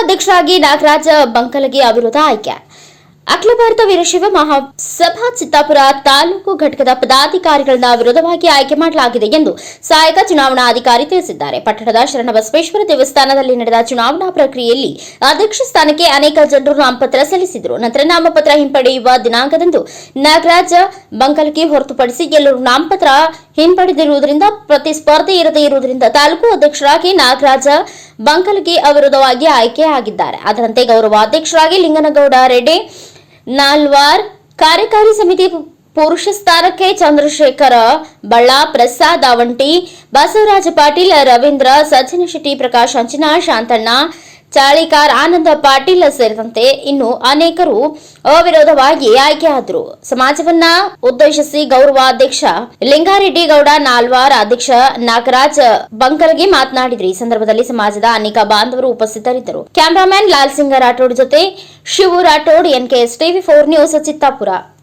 ಅಧ್ಯಕ್ಷರಾಗಿ ನಾಗರಾಜ ಬಂಕಲಗಿ ಅವಿರೋಧ ಆಯ್ಕೆ. ಅಖಿಲ ಭಾರತ ವೀರಶೈವ ಮಹಾಸಭಾ ಚಿತ್ತಾಪುರ ತಾಲೂಕು ಘಟಕದ ಪದಾಧಿಕಾರಿಗಳನ್ನ ವಿರೋಧವಾಗಿ ಆಯ್ಕೆ ಮಾಡಲಾಗಿದೆ ಎಂದು ಸಹಾಯಕ ಚುನಾವಣಾಧಿಕಾರಿ ತಿಳಿಸಿದ್ದಾರೆ. ಪಟ್ಟಣದ ಶರಣಬಸವೇಶ್ವರ ದೇವಸ್ಥಾನದಲ್ಲಿ ನಡೆದ ಚುನಾವಣಾ ಪ್ರಕ್ರಿಯೆಯಲ್ಲಿ ಅಧ್ಯಕ್ಷ ಸ್ಥಾನಕ್ಕೆ ಅನೇಕ ಜನರು ನಾಮಪತ್ರ ಸಲ್ಲಿಸಿದರು. ನಂತರ ನಾಮಪತ್ರ ಹಿಂಪಡೆಯುವ ದಿನಾಂಕದಂದು ನಾಗರಾಜ ಬಂಕಲ್ಕಿ ಹೊರತುಪಡಿಸಿ ಎಲ್ಲರೂ ನಾಮಪತ್ರ ಹಿಂಪಡೆದಿರುವುದರಿಂದ ಪ್ರತಿಸ್ಪರ್ಧೆ ಇರದೇ ಇರುವುದರಿಂದ ತಾಲೂಕು ಅಧ್ಯಕ್ಷರಾಗಿ ನಾಗರಾಜ ಬಂಕಲ್ಗಿ ಅವಿರೋಧವಾಗಿ ಆಯ್ಕೆಯಾಗಿದ್ದಾರೆ ಅದರಂತೆ ಗೌರವಾಧ್ಯಕ್ಷರಾಗಿ ಲಿಂಗನಗೌಡ, ರೆಡ್ಡಿ, ನಾಲ್ವಾರ್, ಕಾರ್ಯಕಾರಿ ಸಮಿತಿ ಪುರುಷ ಸ್ಥಾನಕ್ಕೆ ಚಂದ್ರಶೇಖರ ಬಳ್ಳಾ ಪ್ರಸಾದ್ ಅವಂಟಿ ಬಸವರಾಜ ಪಾಟೀಲ್, ರವೀಂದ್ರ ಸಜ್ಜನ ಶೆಟ್ಟಿ, ಪ್ರಕಾಶ್ ಅಂಚನಾ, ಶಾಂತಣ್ಣ ಚಾಳಿಕಾರ್ ಆನಂದ ಪಾಟೀಲ್ ಸೇರಿದಂತೆ ಇನ್ನು ಅನೇಕರು ಅವಿರೋಧವಾಗಿ ಆಯ್ಕೆಯಾದರು ಸಮಾಜವನ್ನ ಉದ್ದೇಶಿಸಿ ಗೌರವಾಧ್ಯಕ್ಷ ಲಿಂಗಾರೆಡ್ಡಿ ಗೌಡ ನಾಲ್ವಾರ್ ಅಧ್ಯಕ್ಷ ನಾಗರಾಜ್ ಬಂಕಲ್ಗೆ ಮಾತನಾಡಿದ್ರು. ಈ ಸಂದರ್ಭದಲ್ಲಿ ಸಮಾಜದ ಅನೇಕ ಬಾಂಧವರು ಉಪಸ್ಥಿತರಿದ್ದರು. ಕ್ಯಾಮರಾಮನ್ ಲಾಲ್ ಸಿಂಗ್ ರಾಠೋಡ್ ಜೊತೆ Shivu Rathod, NKS TV four news, Chittapur.